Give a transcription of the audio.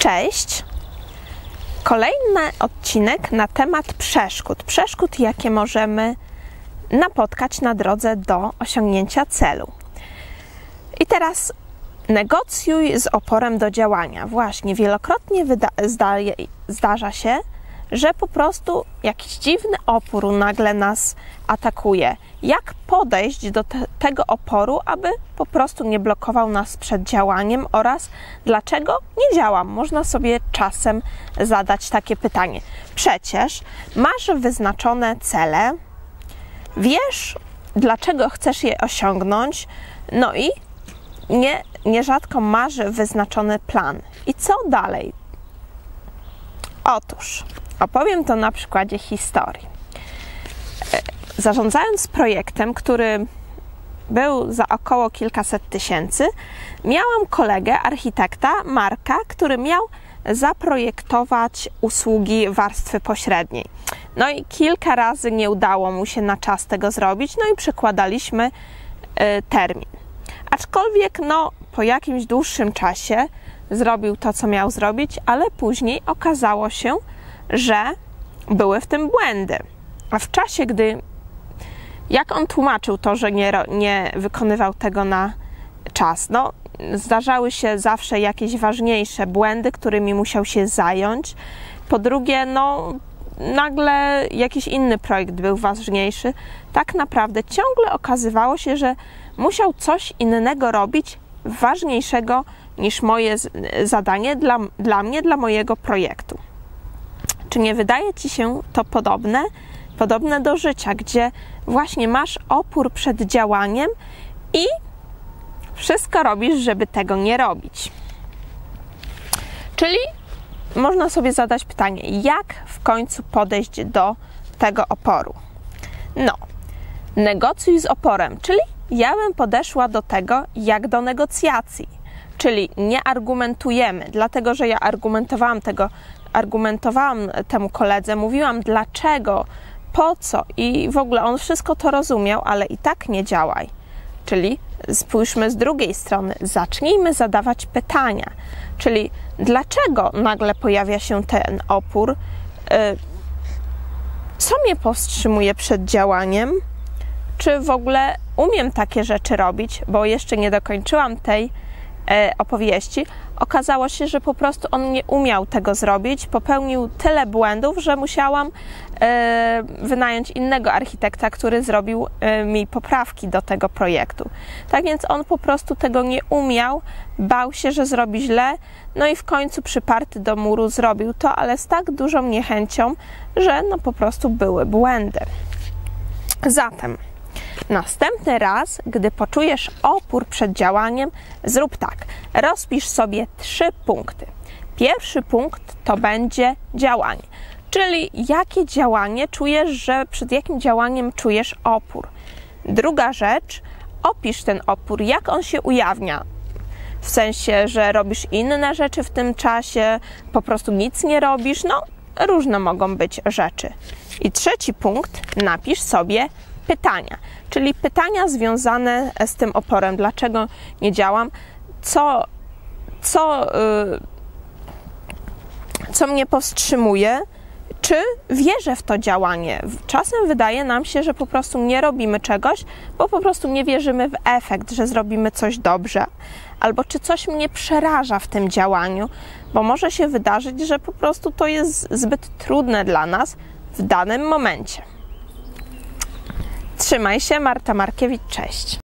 Cześć! Kolejny odcinek na temat przeszkód. Przeszkód, jakie możemy napotkać na drodze do osiągnięcia celu. I teraz negocjuj z oporem do działania. Właśnie, wielokrotnie zdarza się, że po prostu jakiś dziwny opór nagle nas atakuje. Jak podejść do te, tego oporu, aby po prostu nie blokował nas przed działaniem oraz dlaczego nie działam? Można sobie czasem zadać takie pytanie. Przecież masz wyznaczone cele, wiesz dlaczego chcesz je osiągnąć, no i nie, nierzadko masz wyznaczony plan. I co dalej? Otóż opowiem to na przykładzie historii. Zarządzając projektem, który był za około kilkaset tysięcy, miałam kolegę, architekta Marka, który miał zaprojektować usługi warstwy pośredniej. No i kilka razy nie udało mu się na czas tego zrobić, no i przekładaliśmy y, termin. Aczkolwiek, no, po jakimś dłuższym czasie zrobił to, co miał zrobić, ale później okazało się, że były w tym błędy. A w czasie, gdy jak on tłumaczył to, że nie, nie wykonywał tego na czas? No, zdarzały się zawsze jakieś ważniejsze błędy, którymi musiał się zająć. Po drugie, no, nagle jakiś inny projekt był ważniejszy. Tak naprawdę ciągle okazywało się, że musiał coś innego robić, ważniejszego niż moje zadanie dla, dla mnie, dla mojego projektu. Czy nie wydaje ci się to podobne? Podobne do życia, gdzie właśnie masz opór przed działaniem i wszystko robisz, żeby tego nie robić. Czyli można sobie zadać pytanie, jak w końcu podejść do tego oporu? No, negocjuj z oporem, czyli ja bym podeszła do tego jak do negocjacji, czyli nie argumentujemy, dlatego że ja argumentowałam tego, argumentowałam temu koledze, mówiłam dlaczego, po co i w ogóle on wszystko to rozumiał, ale i tak nie działaj. Czyli spójrzmy z drugiej strony, zacznijmy zadawać pytania, czyli dlaczego nagle pojawia się ten opór, co mnie powstrzymuje przed działaniem, czy w ogóle umiem takie rzeczy robić, bo jeszcze nie dokończyłam tej opowieści, okazało się, że po prostu on nie umiał tego zrobić, popełnił tyle błędów, że musiałam e, wynająć innego architekta, który zrobił e, mi poprawki do tego projektu. Tak więc on po prostu tego nie umiał, bał się, że zrobi źle, no i w końcu przyparty do muru zrobił to, ale z tak dużą niechęcią, że no po prostu były błędy. Zatem Następny raz, gdy poczujesz opór przed działaniem, zrób tak. Rozpisz sobie trzy punkty. Pierwszy punkt to będzie działanie, czyli jakie działanie czujesz, że przed jakim działaniem czujesz opór. Druga rzecz, opisz ten opór, jak on się ujawnia. W sensie, że robisz inne rzeczy w tym czasie, po prostu nic nie robisz, no różne mogą być rzeczy. I trzeci punkt, napisz sobie pytania, czyli pytania związane z tym oporem. Dlaczego nie działam? Co, co, yy, co mnie powstrzymuje? Czy wierzę w to działanie? Czasem wydaje nam się, że po prostu nie robimy czegoś, bo po prostu nie wierzymy w efekt, że zrobimy coś dobrze, albo czy coś mnie przeraża w tym działaniu, bo może się wydarzyć, że po prostu to jest zbyt trudne dla nas w danym momencie. Trzymaj się, Marta Markiewicz, cześć.